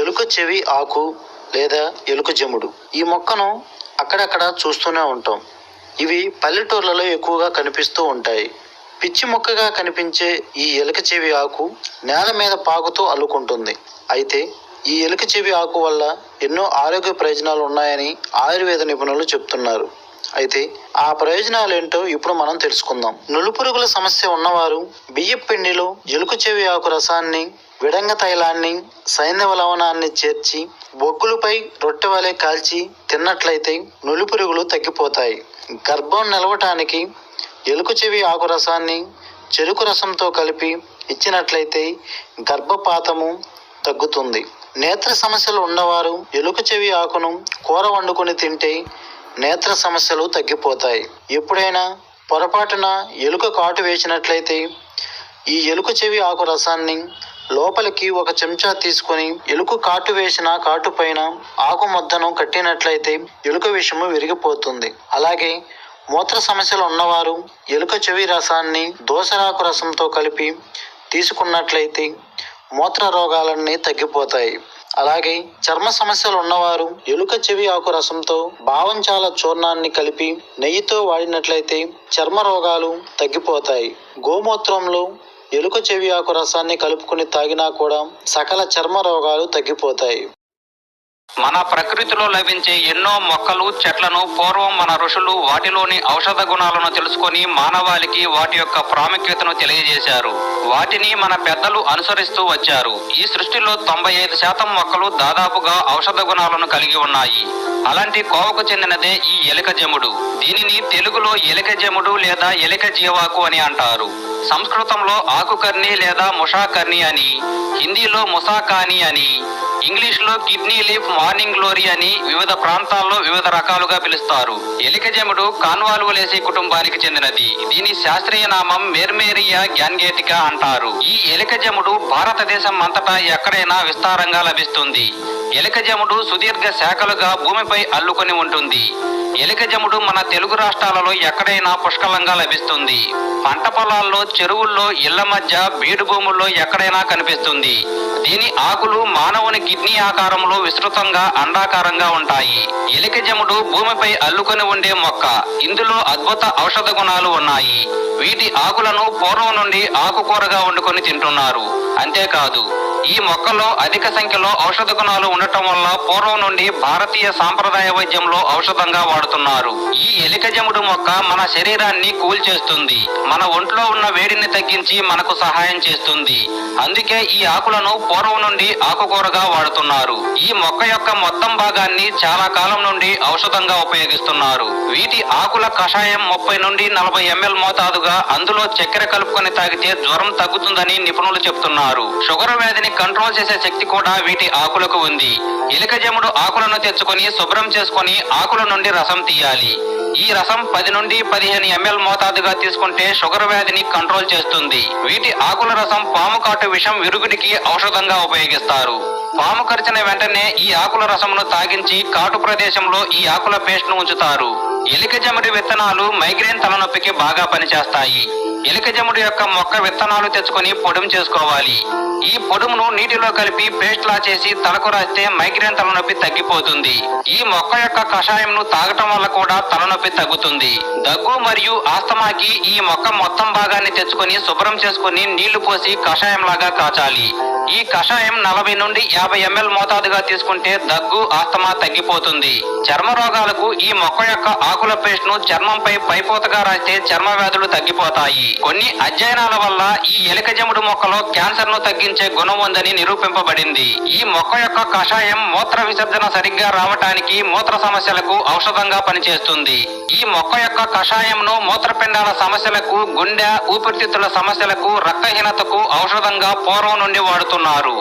ఎలుక చెవి ఆకు లేదా ఎలుక జముడు. ఈ మొక్కను అక్కడక్కడ చూస్తూనే ఉంటాం. ఇవి పల్లెటూర్లలో ఎక్కువగా కనిపిస్తూ ఉంటాయి. పిచ్చి మొక్కగా కనిపించే ఈ ఎలుక చెవి ఆకు నేల మీద పాకుతూ అల్లుకుంటుంది. అయితే ఈ ఎలుక చెవి ఆకు వల్ల ఎన్నో ఆరోగ్య ప్రయోజనాలు ఉన్నాయని ఆయుర్వేద నిపుణులు చెప్తున్నారు. అయితే ఆ ప్రయోజనాలు ఏంటో ఇప్పుడు మనం తెలుసుకుందాం. నులుపురుగుల సమస్య ఉన్నవారు బియ్యపు పిండిలో ఎలుక చెవి ఆకు రసాన్ని విడంగ తైలాన్ని సైంధవ లవణాన్ని చేర్చి బొగ్గులపై రొట్టె వలె కాల్చి తిన్నట్లయితే నులిపురుగులు తగ్గిపోతాయి. గర్భం నిలవటానికి ఎలుక చెవి ఆకు రసాన్ని చెరుకు రసంతో కలిపి ఇచ్చినట్లయితే గర్భపాతము తగ్గుతుంది. నేత్ర సమస్యలు ఉన్నవారు ఎలుక చెవి ఆకును కూర వండుకొని తింటే నేత్ర సమస్యలు తగ్గిపోతాయి. ఎప్పుడైనా పొరపాటున ఎలుక కాటు వేసినట్లయితే ఈ ఎలుక చెవి ఆకు రసాన్ని లోపలికి ఒక చెంచా తీసుకొని ఎలుక కాటు వేసిన కాటు పైన ఆకు ముద్దను కట్టినట్లయితే ఎలుక విషము విరిగిపోతుంది. అలాగే మూత్ర సమస్యలు ఉన్నవారు ఎలుక చెవి రసాన్ని దోసరాకు రసంతో కలిపి తీసుకున్నట్లయితే మూత్ర రోగాలన్నీ తగ్గిపోతాయి. అలాగే చర్మ సమస్యలు ఉన్నవారు ఎలుక చెవి ఆకు రసంతో భావంచాల చూర్ణాన్ని కలిపి నెయ్యితో వాడినట్లయితే చర్మ రోగాలు తగ్గిపోతాయి. గోమూత్రంలో ఎలుక చెవి ఆకు రసాన్ని కలుపుకొని తాగినా కూడా సకల చర్మ రోగాలు తగ్గిపోతాయి. మన ప్రకృతిలో లభించే ఎన్నో మొక్కలు చెట్లను పూర్వం మన ఋషులు వాటిలోని ఔషధ గుణాలను తెలుసుకొని మానవాళికి వాటి యొక్క ప్రాముఖ్యతను తెలియజేశారు. వాటిని మన పెద్దలు అనుసరిస్తూ వచ్చారు. ఈ సృష్టిలో తొంభై ఐదు శాతం మొక్కలు దాదాపుగా ఔషధ గుణాలను కలిగి ఉన్నాయి. అలాంటి కోవకు చెందినదే ఈ ఎలిక జముడు. దీనిని తెలుగులో ఎలిక జముడు లేదా ఎలిక జీవాకు అని అంటారు. సంస్కృతంలో ఆకుకర్ణి లేదా ముషాకర్ణి అని హిందీలో ముసాకాని అని ఇంగ్లీష్లో కిడ్నీ లీఫ్ మార్నింగ్ గ్లోరీ అని వివిధ ప్రాంతాల్లో వివిధ రకాలుగా పిలుస్తారు. ఎలికజెముడు కాన్వాల్వులేసి కుటుంబానికి చెందినది. దీని శాస్త్రీయ నామం మెర్మేరియా గ్యాన్గేటికా అంటారు. ఈ ఎలికజెముడు భారతదేశం అంతటా ఎక్కడైనా విస్తారంగా లభిస్తుంది. ఎలికజెముడు సుదీర్ఘ శాఖలుగా భూమిపై అల్లుకొని ఉంటుంది. ఎలికజముడు మన తెలుగు రాష్ట్రాలలో ఎక్కడైనా పుష్కలంగా లభిస్తుంది. పంట పొలాల్లో చెరువుల్లో ఇళ్ళ మధ్య బీడు భూముల్లో ఎక్కడైనా కనిపిస్తుంది. దీని ఆకులు మానవుని కిడ్నీ ఆకారంలో విస్తృతంగా అండాకారంగా ఉంటాయి. ఎలికజముడు భూమిపై అల్లుకొని ఉండే మొక్క. ఇందులో అద్భుత ఔషధ గుణాలు ఉన్నాయి. వీటి ఆకులను పూర్వం నుండి ఆకుకూరగా వండుకొని తింటున్నారు. అంతేకాదు ఈ మొక్కలో అధిక సంఖ్యలో ఔషధ గుణాలు ఉండటం వల్ల పూర్వం నుండి భారతీయ సాంప్రదాయ వైద్యంలో ఔషధంగా వాడుతున్నారు. ఈ ఎలికజముడు మొక్క మన శరీరాన్ని కూల్ చేస్తుంది. మన ఒంట్లో ఉన్న వేడిని తగ్గించి మనకు సహాయం చేస్తుంది. అందుకే ఈ ఆకులను పూర్వం నుండి ఆకుకూరగా వాడుతున్నారు. ఈ మొక్క యొక్క మొత్తం భాగాన్ని చాలా కాలం నుండి ఔషధంగా ఉపయోగిస్తున్నారు. వీటి ఆకుల కషాయం ముప్పై నుండి నలభై ఎంఎల్ మోతాదుగా అందులో చక్కెర కలుపుకొని తాగితే జ్వరం తగ్గుతుందని నిపుణులు చెప్తున్నారు. షుగర్ వ్యాధిని కంట్రోల్ చేసే శక్తి కూడా వీటి ఆకులకు ఉంది. ఇలకజముడు ఆకులను తెచ్చుకొని శుభ్రం చేసుకొని ఆకుల నుండి రసం తీయాలి. ఈ రసం పది నుండి పదిహేను ఎంఎల్ మోతాదుగా తీసుకుంటే షుగర్ వ్యాధిని కంట్రోల్ చేస్తుంది. వీటి ఆకుల రసం పాము కాటు విషం విరుగుడికి ఔషధంగా ఉపయోగిస్తారు. పాము కరిచిన వెంటనే ఈ ఆకుల రసమును తాగించి కాటు ప్రదేశంలో ఈ ఆకుల పేస్ట్ను ఉంచుతారు. ఎలిక జముడి విత్తనాలు మైగ్రేన్ తలనొప్పికి బాగా పనిచేస్తాయి. ఎలిక జముడు యొక్క మొక్క విత్తనాలు తెచ్చుకొని పొడుము చేసుకోవాలి. ఈ పొడుమును నీటిలో కలిపి పేస్ట్ లా చేసి తలకు రాస్తే మైగ్రేన్ తలనొప్పి తగ్గిపోతుంది. ఈ మొక్క యొక్క కషాయంను తాగటం వల్ల కూడా తలనొప్పి తగ్గుతుంది. దగ్గు మరియు ఆస్తమాకి ఈ మొక్క మొత్తం భాగాన్ని తెచ్చుకొని శుభ్రం చేసుకొని నీళ్ళు పోసి కషాయం లాగా కాచాలి. ఈ కషాయం నలభై నుండి యాభై ఎంఎల్ మోతాదుగా తీసుకుంటే దగ్గు ఆస్తమా తగ్గిపోతుంది. చర్మ రోగాలకు ఈ మొక్క యొక్క ఆకుల పేస్ట్ను చర్మంపై పైపోతగా రాస్తే చర్మ వ్యాధులు తగ్గిపోతాయి. కొన్ని అధ్యయనాల వల్ల ఈ ఎలికజముడు మొక్కలో క్యాన్సర్ను తగ్గించే గుణం ఉందని నిరూపింపబడింది. ఈ మొక్క యొక్క కషాయం మూత్ర విసర్జన సరిగ్గా రావటానికి మూత్ర సమస్యలకు ఔషధంగా పనిచేస్తుంది. ఈ మొక్క యొక్క కషాయంను మూత్రపిండాల సమస్యలకు గుండె ఊపిరితిత్తుల సమస్యలకు రక్తహీనతకు ఔషధంగా పూర్వం నుండి వాడుతున్నారు